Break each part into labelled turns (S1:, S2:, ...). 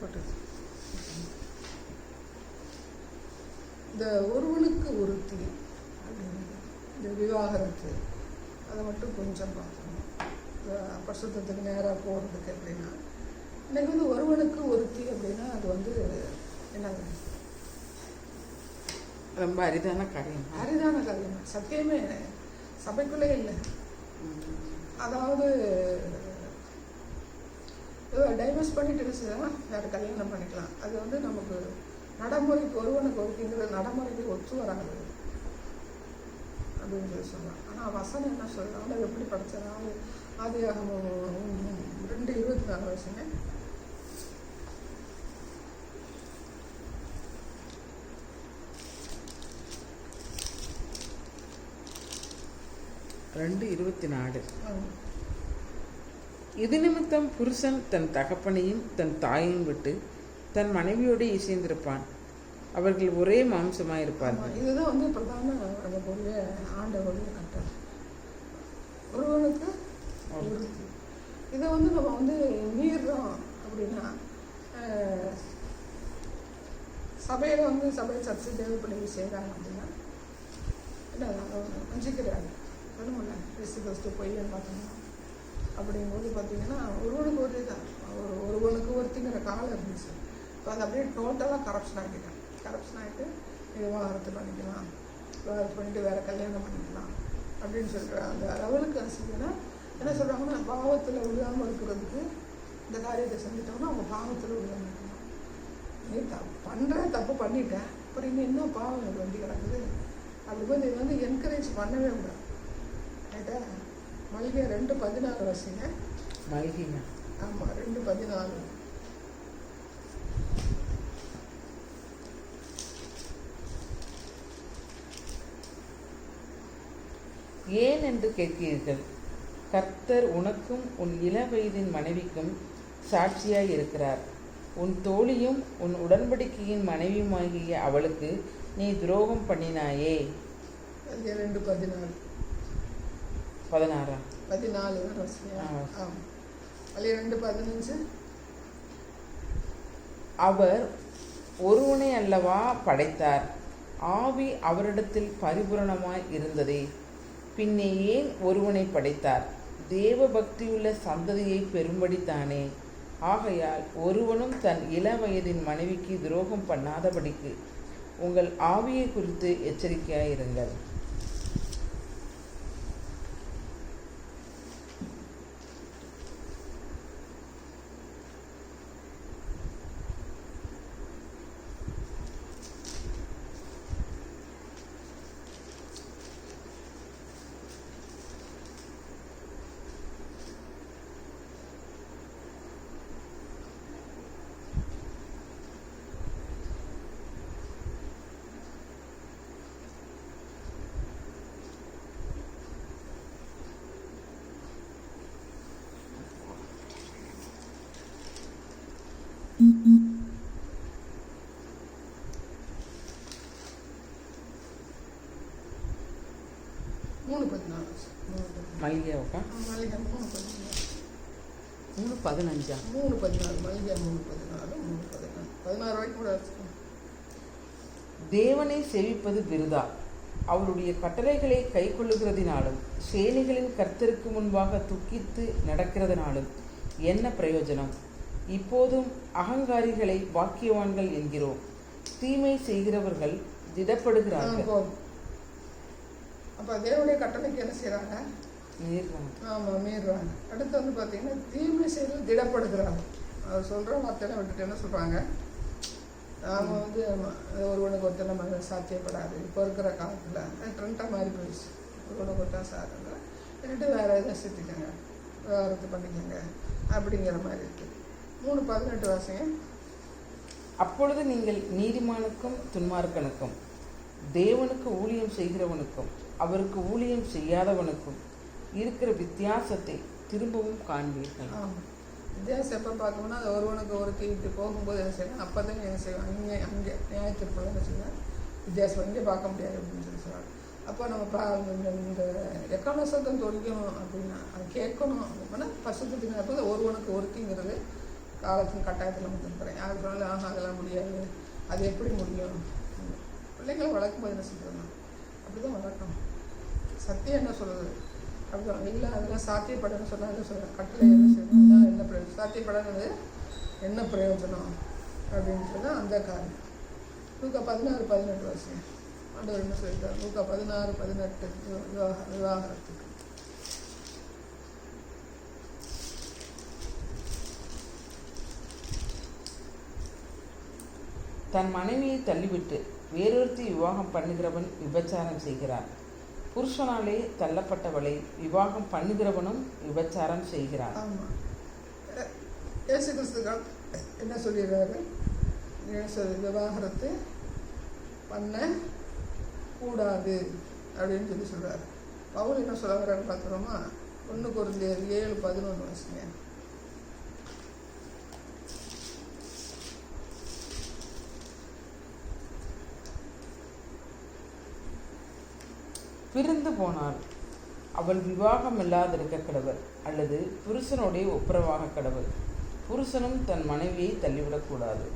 S1: போட்டது. இந்த ஒருவனுக்கு ஒருத்தி அப்படிங்கிறது இந்த விவாகரத்து அதை மட்டும் கொஞ்சம் பார்க்கணும். இந்த பரிசுத்தத்துக்கு நேராக போகிறதுக்கு அப்படின்னா இன்னைக்கு வந்து ஒருவனுக்கு ஒருத்தி அப்படின்னா அது வந்து என்னது?
S2: ரொம்ப அரிதான காரியம்.
S1: அரிதான காரியம். சத்தியமே சபைக்குள்ளே இல்லை. அதாவது டைவர்ஸ் பண்ணிட்டு இருந்துச்சுன்னா வேறு கல்யாணம் பண்ணிக்கலாம். அது வந்து நமக்கு நடைமுறைக்கு ஒருவனுக்கு ஒருத்திங்கிறது நடைமுறைக்கு ஒத்து வராது. அப்படின்னு சொல்லி சொல்கிறான் ஆனால் வசனம் என்ன சொல்கிறாங்க எப்படி படித்ததாலும் ஆதி ரெண்டு இருபத்தி நாலு வயசுங்க.
S2: ரெண்டு இருபத்தி நாலு. இது நிமித்தம் புருஷன் தன் தகப்பனையும் தன் தாயையும் விட்டு தன் மனைவியோடு இசைந்திருப்பான். அவர்கள் ஒரே மாம்சமாய்
S1: ஆமா,
S2: இருப்பார்கள்
S1: இதுதான் வந்து பிரதான நம்மளுடைய ஆண்டவருடைய கட்டளை ஒருவனுக்கு இதை வந்து நம்ம வந்து மீறுறோம் அப்படின்னா சபையில வந்து சபை சர்ச்சை தேவைப்படி செய்கிறாங்க அப்படின்னா என்ன வஞ்சிக்கிறாங்க வேணுமில்ல கிறிஸ்து கிறிஸ்து பொய்யன்னு பார்த்தோம்னா. அப்படிங்கும்போது பார்த்தீங்கன்னா ஒருவனுக்கு ஒரு தான். ஒரு ஒருவனுக்கு ஒருத்திங்கிற காலம் இருந்துச்சு. இப்போ அது அப்படியே டோட்டலாக கரப்ஷன் ஆகிட்டேன். கரப்ஷன் ஆகிட்டு விவாகரத்து பண்ணிக்கலாம். விவாகரத்து பண்ணிட்டு வேறு கல்யாணம் பண்ணிக்கலாம். அப்படின்னு சொல்கிற அந்த லெவலுக்கு அசிங்கன்னா என்ன சொல்கிறாங்கன்னா பாவத்தில் விழுகாமல் இருக்கிறதுக்கு இந்த காரியத்தை செஞ்சுட்டோம்னா அவங்க பாவத்தில் விழுகாமல் இருக்கலாம். நீ த பண்ணுறேன் தப்பு பண்ணிட்டேன். அப்புறம் இன்னும் என்ன பாவம் எனக்கு வண்டி கிடக்குது? அப்படி போய் இது வந்து என்கரேஜ் பண்ணவே கூடாது. கேட்டால் மளிகை ரெண்டு பதினாலு வருஷங்க
S2: மல்கியா
S1: ஆமாம் ரெண்டு பதினாலு.
S2: ஏன் என்று கேட்கிறீர்கள்? கர்த்தர் உனக்கும் உன் இள வயதின் மனைவிக்கும் சாட்சியாய் இருக்கிறார். உன் தோழியும் உன் உடன்படிக்கையின் மனைவியுமாகிய அவளுக்கு நீ துரோகம் பண்ணினாயே.
S1: ரெண்டு பதினாலு.
S2: பதினாறா.
S1: பதினாலு தான். ஆமாம் மளிகை ரெண்டு பதினஞ்சு?
S2: அவர் ஒருவனை அல்லவா படைத்தார். ஆவி அவரிடத்தில் பரிபூரணமாய் இருந்ததே. பின்னே ஏன் ஒருவனை படைத்தார்? தேவ பக்தியுள்ள சந்ததியை பெறும்படித்தானே ஆகையால் ஒருவனும் தன் இள வயதின் மனைவிக்கு துரோகம் பண்ணாதபடிக்கு உங்கள் ஆவியை குறித்து எச்சரிக்கையாயிருங்கள்.
S1: மூணு பதினாலு. மூணு பதினாலு
S2: மல்லிகாவுக்கா
S1: மளிகை மூணு பதினாலு.
S2: மூணு பதினஞ்சா?
S1: மூணு பதினாலு மளிகை மூணு பதினாலு மூணு பதினாலு. பதினாறு வரைக்கும் கூட வச்சுக்கோங்க
S2: தேவனை சேவிப்பது விருதா? அவருடைய கட்டளைகளை கைக்கொள்ளுகிறதினாலும் சேனைகளின் கர்த்தருக்கு முன்பாக துக்கித்து நடக்கிறதினாலும் என்ன பிரயோஜனம்? இப்போதும் அகங்காரிகளை வாக்கியவான்கள் என்கிறோம். தீமை செய்கிறவர்கள் திடப்படுகிறார்கள்.
S1: அப்போ தேவனுடைய கட்டளைக்கு என்ன செய்கிறாங்க. ஆமாம் மீறுறாங்க அடுத்து வந்து பார்த்தீங்கன்னா தீமை செய்து திடப்படுத்துகிறாங்க அவர் சொல்கிற வார்த்தையெல்லாம் விட்டுட்டு என்ன சொல்கிறாங்க நாம வந்து ஒருவனுக்கு ஒருத்தர் நம்ம சாத்தியப்படாது. இப்போ இருக்கிற காலத்தில் ட்ரெண்டாக மாறி போயிடுச்சு. ஒருவனுக்கு ஒருத்தர் சாதனை ரெண்டு வேறு எதை சேர்த்துக்கங்க விவகாரத்து பண்ணிக்கோங்க. அப்படிங்கிற மாதிரி இருக்குது மூணு பதினெட்டு வாசிங்க.
S2: அப்பொழுது நீங்கள் நீதிமானுக்கும் துன்மார்க்கனுக்கும் தேவனுக்கு ஊழியம் செய்கிறவனுக்கும் அவருக்கு ஊழியம் செய்யாதவனுக்கும் இருக்கிற வித்தியாசத்தை திரும்பவும் காண்பீர்கள்.
S1: வித்தியாசம் எப்போ பார்க்கணும்னா அது ஒருவனுக்கு ஒரு தீட்டு போகும்போது என்ன செய்யணும் அப்போ தான் என்ன செய்வாங்க? இங்கே அங்கே நியாயத்திற்குள்ள என்ன செய்வாங்க? வித்தியாசம் இங்கே பார்க்க முடியாது அப்படின்னு சொல்லி சொல்லுவாங்க அப்போ நம்ம பா இந்த எக்கான சத்தம் தொழிக்கணும் அப்படின்னா அது கேட்கணும் அப்படின்னா அப்போ ஒருவனுக்கு ஒருத்திங்கிறது காலத்தின் கட்டாயத்தில் வந்துருக்குறேன் யார் சொன்னாலும் ஆஹா அதெல்லாம் முடியாது. அது எப்படி முடியும்? பிள்ளைங்களை வளர்க்கும் போது என்ன சொல்கிறேன் அப்படி தான் வளர்க்கணும். சத்தியம் என்ன சொல்கிறது அப்படிதான். இல்லை அதெல்லாம் சாத்தியப்படன்னு சொன்னால் என்ன சொல்கிறேன் கட்டளை என்ன செய்யணும்? என்ன பிரயோஜனம்? சாத்தியப்படாதது என்ன பிரயோஜனம்? அப்படின்றது தான் அந்த காரியம். நூக்கா பதினாறு பதினெட்டு வருஷம். ஆண்டவர் என்ன சொல்லியிருக்காரு? நூக்கா பதினாறு பதினெட்டு விவாக விவாகரத்துக்கு.
S2: தன் மனைவியை தள்ளிவிட்டு வேறொருத்தி விவாகம் பண்ணுகிறவன் விபச்சாரம் செய்கிறான். புருஷனாலே தள்ளப்பட்டவளை விவாகம் பண்ணுகிறவனும் விபச்சாரம் செய்கிறான்.
S1: ஆமாம் இயேசு கிறிஸ்துக்கள் என்ன சொல்லிடுறாரு என்ன விவாகரத்து பண்ண கூடாது அப்படின்னு சொல்லி சொல்கிறாரு பவுல் என்ன சொல்ல வர்றாரு பார்க்குறோமா ஒன்று குறைஞ்சர் ஏழு பதினொன்று வயசுங்க
S2: பிரிந்து போனாள் அவள் விவாகம் இல்லாதிருக்க கடவுள் அல்லது புருஷனுடைய ஒப்புரவாக கடவர் புருஷனும் தன் மனைவியை தள்ளிவிடக்கூடாது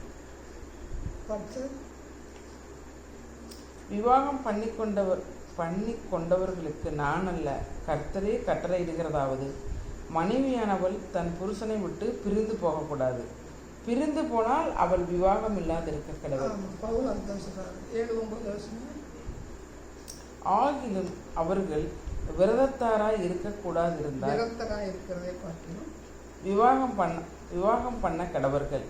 S2: விவாகம் பண்ணி கொண்டவர் பண்ணி கொண்டவர்களுக்கு நான் அல்ல கர்த்தரே கட்டளையிடுகிறதாவது. மனைவியானவள் தன் புருஷனை விட்டு பிரிந்து போகக்கூடாது. பிரிந்து போனால் அவள் விவாகம் இல்லாதிருக்க
S1: கடவுள். ஏழு ஒன்பது வருஷம்
S2: ஆகிலும் அவர்கள் விரதத்தாராய் இருக்கக்கூடாது இருந்தால்
S1: இருக்கிறதை பார்க்கணும்
S2: விவாகம் பண்ண விவாகம் பண்ண கடவர்கள்.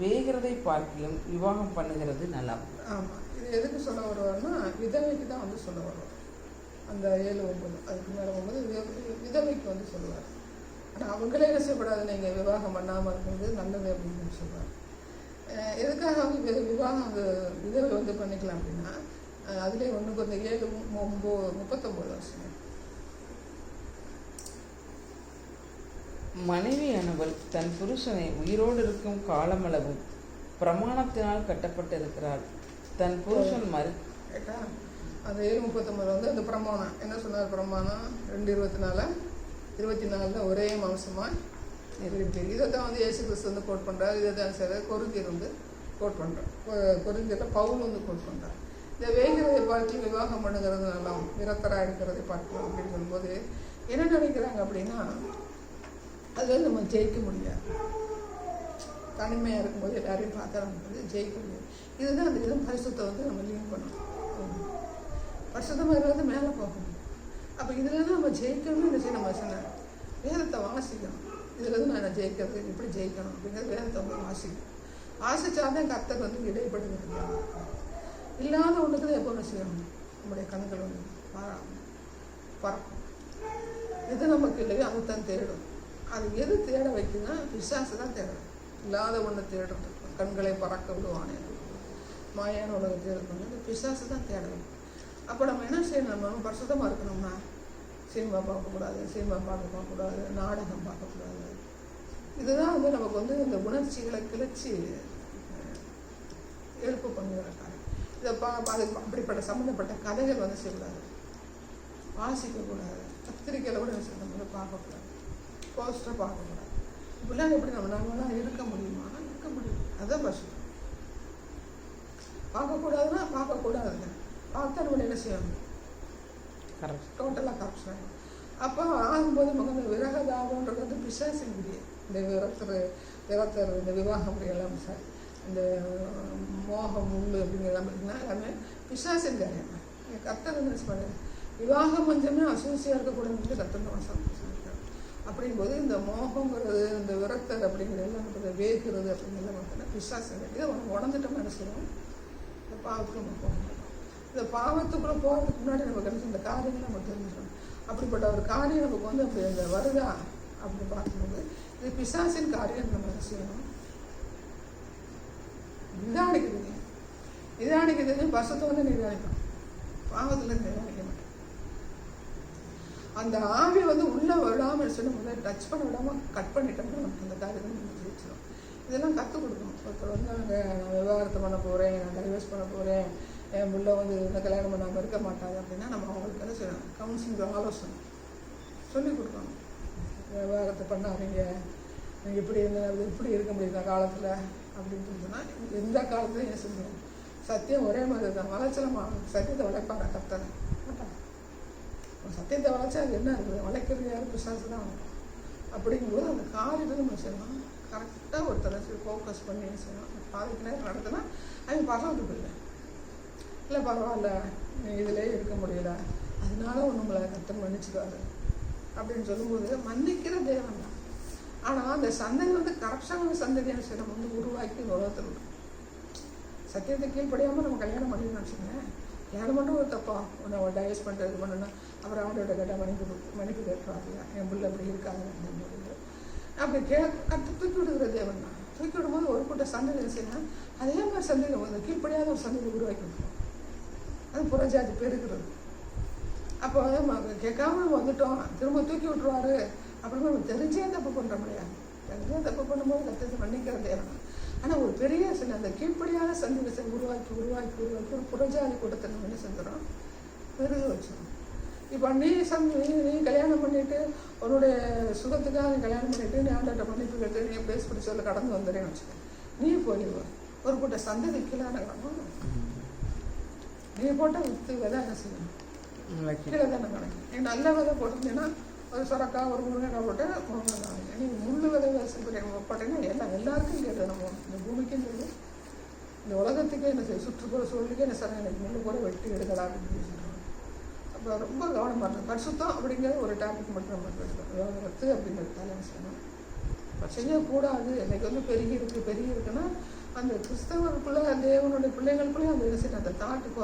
S2: வேகிறதை பார்க்கிலும் விவாகம் பண்ணுகிறது நலம்.
S1: ஆமாம் இது எதுக்கு சொல்ல வருவார்னா விதவைக்கு தான் வந்து சொல்ல வருவார். அந்த ஏழு ஒன்பது அதுக்கு மேலே ஒன்பது வித- விதவைக்கு வந்து சொல்லுவார். ஆனால் அவங்களே என்ன செய்யக்கூடாது? நீங்கள் விவாகம் பண்ணாமல் இருக்கிறது நல்லது அப்படின்னு சொல்லுவார். எதுக்காக வந்து விவாகம் விதவை வந்து பண்ணிக்கலாம் அப்படின்னா அஹ் அதுலேயே ஒன்று கொஞ்சம் ஏழு ஒம்பது முப்பத்தொம்போது வருஷம்
S2: மனைவியானவள் தன் புருஷனை உயிரோடு இருக்கும் காலமளவும் பிரமாணத்தினால் கட்டப்பட்டிருக்கிறாள் தன் புருஷன் மறு
S1: கேட்டா அந்த ஏழு முப்பத்தொம்பது வந்து அந்த பிரமாணம் என்ன சொன்னார் பிரமாணம் ரெண்டு இருபத்தி நாலு இருபத்தி நாலில் ஒரே மாம்சமாக இருக்கு இதை தான் வந்து இயேசு கிறிஸ்து வந்து கோட் பண்ணுறாரு இதை தான் சரி கொருந்தியர் வந்து கோட் பண்ணுறார் கொருந்தியில் பவுல் வந்து கோட் பண்ணுறார் இந்த வேகிறதை பார்த்து விவாகம் பண்ணுகிறது நல்லா விரத்தராக இருக்கிறதை பார்க்கணும் அப்படின்னு சொல்லும்போது என்ன நினைக்கிறாங்க அப்படின்னா அது வந்து நம்ம ஜெயிக்க முடியாது. தனிமையாக இருக்கும்போது எல்லாரையும் பார்த்தா நம்ம வந்து ஜெயிக்க முடியாது. இதுதான் அந்த இதுவும் பரிசுத்தை வந்து நம்ம லீவ் பண்ணணும். பரிசுத்தமாக இருக்கிறது மேலே போகணும். அப்போ இதில் நம்ம ஜெயிக்கணும்னு என்ன செய்யணும் மனுஷனை வேதத்தை வாசிக்கணும் இதில் நான் ஜெயிக்கிறது எப்படி ஜெயிக்கணும் அப்படிங்கிறது வேதத்தை வந்து வாசிக்கணும் வாசிச்சாதான் கர்த்தர் வந்து இடைப்படுகிறது இல்லாத ஒன்றுக்கு தான் எப்போ செய்யணும். நம்முடைய கண்கள் வந்து பா- பறக்கும். எது நமக்கு இல்லையோ அது தான் தேடும். அது எது தேட வைக்குன்னா பிசாசு தான் தேடும். இல்லாத ஒன்று தேடுறது. கண்களை பறக்க விடுவானே. மாயான உலகத்தை இருக்கணும் பிசாசு தான் தேட வைக்கும். அப்போ நம்ம என்ன செய்யணும்? நம்ம பரிசுத்தமாக இருக்கணும்னா சினிமா பார்க்கக்கூடாது சினிமா பார்க்கக்கூடாது நாடகம் பார்க்கக்கூடாது இதுதான் வந்து நமக்கு வந்து இந்த உணர்ச்சிகளை கிளச்சி எழுப்பு பண்ணுகிற இதை பா அது அப்படிப்பட்ட சம்மந்தப்பட்ட கதைகள் வந்து செய்யக்கூடாது வாசிக்கக்கூடாது பத்திரிக்கையில் கூட வந்து பார்க்கக்கூடாது. போஸ்டர் பார்க்கக்கூடாது. இப்படிலாம் எப்படி நம்ம நம்மளாம் இருக்க முடியுமா? இருக்க முடியும். அதுதான் பசு பார்க்கக்கூடாதுன்னா பார்க்கக்கூடாதுங்க. பார்த்தா நம்ம என்ன செய்யணும்? டோட்டலாக கரெக்ஷன் ஆகும் அப்போ ஆகும்போது நமக்கு அந்த விரகதாபன்றது வந்து பிசாசின் இந்த விரத்தர் விரத்தர் இந்த விவாக முறையெல்லாம் சார் இந்த மோகம் முள்ளு அப்படிங்கிறதெல்லாம் பார்த்தீங்கன்னா எல்லாமே பிசாசின் காரியம். கர்த்தர் என்ன சொல்றாரு விவாக மஞ்சமே அசூசியாக இருக்கக்கூடாதுன்னு கர்த்தர் வசம் சொல்லியிருக்காரு அப்படிங்கும்போது இந்த மோகங்கிறது இந்த விரத்தர் அப்படிங்கிறது எல்லாம் நமக்கு வேகிறது அப்படிங்கிறது பார்த்தீங்கன்னா பிசாசின் காரியம். இதை நம்ம உடந்துட்டோம்னு என்ன இந்த பாவத்துக்கு நம்ம போக மாட்டோம். இந்த பாவத்துக்குள்ளே போகிறதுக்கு முன்னாடி நமக்கு கிடைச்ச இந்த காரியங்கள் நம்ம தெரிஞ்சுக்கணும். அப்படிப்பட்ட ஒரு காரியம் நமக்கு வந்து அப்படி இந்த வருதா அப்படின்னு பார்க்கும்போது இது பிசாசின் காரியம் நம்ம செய்யணும்? நிதானிக்கிறது நிதானிக்கிறது பசத்தை நிதானிக்கணும் பாவத்தில் நிதானிக்க மாட்டேன். அந்த ஆவி வந்து உள்ளே விடாமல் சொல்லி முதல்ல டச் பண்ண விடாமல் கட் பண்ணிட்டோம்னா நமக்கு அந்த காரியத்தை ஜெயிச்சிடும் இதெல்லாம் கற்றுக் கொடுக்கணும். ஒருத்தர் வந்து நாங்கள் நான் விவாகரத்து பண்ண போகிறேன் நான் டைவர்ஸ் பண்ண போகிறேன் என் பிள்ளை வந்து இந்த கல்யாணம் பண்ணாமல் இருக்க மாட்டாங்க அப்படின்னா நம்ம அவங்களுக்கு என்ன செய்யணும்? கவுன்சிலிங் ஆலோசனை சொல்லிக் கொடுக்கணும். விவகாரத்தை பண்ணாதீங்க. நீங்க இப்படி என்ன இப்படி இருக்க முடியுது காலத்தில்? அப்படின்னு சொன்னா எந்த காலத்துலையும் ஏன் சொல்லுவோம் சத்தியம் ஒரே மாதிரி தான். வளைச்சலமா சத்தியத்தை வளைப்பாரா கத்தனை மாட்டாங்க சத்தியத்தை வளைச்சா அது என்ன இருக்குது? வளைக்கிறது யாரும் பிசாசு தான் அப்படிங்கும்போது அந்த காலையில் நம்ம செய்யலாம் கரெக்டாக ஒருத்தரை ஃபோக்கஸ் பண்ணி செய்யணும்? பாதிக்கு நேரம் நடத்தினா அவன் பரவாயில்ல போயில இல்லை பரவாயில்ல. நீ இதிலே இருக்க முடியல. அதனால ஒன்று நம்மளை கத்தன் மன்னிச்சுக்காது அப்படின்னு சொல்லும்போது மன்னிக்கிற தேவன் தான். ஆனால் அந்த சந்ததி வந்து கரப்ஷன் சந்ததியான சரி நம்ம வந்து உருவாக்கி உலகத்தில் சத்தியத்தை கீழ்ப்படியாமல் நம்ம கல்யாணம் பண்ணி வச்சுக்கோங்க கல்யாணம் பண்ணுறது ஒரு தப்பா? உன்னை டைவர்ஸ் பண்ணுறது இது பண்ணணும் அப்புறம் அவனோட கேட்டால் மன்னிப்பு கொடு- மன்னிப்பு என் பிள்ளை அப்படி இருக்காங்க அப்படின்னு சொல்லிட்டு. அப்படி கே கற்று தூக்கி விடுகிற தேவன் தான். தூக்கி விடும்போது ஒரு கூட்ட சந்ததி செய்யலாம் அதே மாதிரி சந்ததி வந்து கீழ்ப்படியாத ஒரு சந்ததி உருவாக்கி விடுவோம் அது புறஜாதி பெருகிறது. அப்போ நம்ம கேட்காம வந்துட்டோம். திரும்ப தூக்கி விட்டுருவாரு. அப்படின்னு நம்ம தெரிஞ்சே தப்பு பண்ணுற முடியாது தெரிஞ்சே தப்பு பண்ணும்போது கத்தத்தை மன்னிக்கிற தேவன் ஆனால் ஒரு பெரிய சில அந்த கீழ்ப்படியான சந்திவசை உருவாக்கி உருவாக்கி உருவாக்கி ஒரு புறஜாதி கூட்டத்தை நம்ம என்ன செஞ்சிடறோம் பெருக வச்சிடும் இப்போ நீ சந் நீ நீ கல்யாணம் பண்ணிட்டு உன்னுடைய சுகத்துக்காக நீ கல்யாணம் பண்ணிட்டு நீ ஆண்டாட்ட மன்னிப்பு கேட்டு நீ பேஸ் பிடிச்ச சொல்ல கடந்து வந்துடுறேன்னு வச்சுக்க. நீ போயிடுவ ஒரு கூட்ட சந்ததி கீழான கிடக்கும். நீ போட்ட வித்து விதை என்ன செய்யணும் கீழே தானே நீ நல்ல விதை போட்டிருந்தீங்கன்னா ஒரு சுரக்கா ஒரு முருங்கை போட்டு முருங்கைக்காய் முள் முள்ளு விதை விவசாயம் போட்டீங்கன்னா எல்லாம் எல்லாருக்கும் கேட்டு நம்ம இந்த பூமிக்கும் சொல்லி இந்த உலகத்துக்கே என்ன செய்ய சுற்றுப்புற சூழலுக்கே என்ன சார் எனக்கு முள்ளு கூட வெட்டி எடுக்கலாம் அப்படின்னு சொல்லுவாங்க அப்போ ரொம்ப கவனமாக இருக்கும் பரிசுத்தம் அப்படிங்கிற ஒரு டாபிக் மட்டும் நம்ம பேசலாம் விவாகரத்து அப்படிங்கிறது தலைமை செய்யணும் செய்யக்கூடாது. எனக்கு வந்து பெருகி இருக்கு பெருகி இருக்குன்னா அந்த கிறிஸ்தவருக்குள்ள தேவனுடைய பிள்ளைகளுக்குள்ளே அந்த என்ன செய்யணும். அந்த தாட்டுக்கு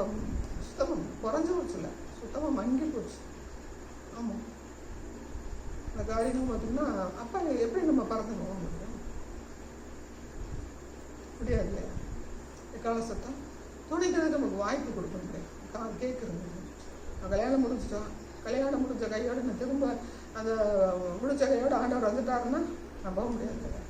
S1: சுத்தமாக குறைஞ்சு போச்சு இல்லை. சுத்தமாக மங்கி போச்சு. ஆமாம் அந்த காரியங்கள் பார்த்தீங்கன்னா அப்போ எப்படி நம்ம பறந்து போக முடியாது இல்லையா? எக்கால சத்தம். துணிக்கிறதுக்கு நமக்கு வாய்ப்பு கொடுக்க முடியாது கா கேட்குறது. கல்யாணம் முடிஞ்சிட்டோம் கல்யாணம் முடிஞ்ச கையோட நான் திரும்ப அந்த முடிச்ச கையோட ஆண்டவர் வந்துட்டாருன்னா நம்ப முடியாது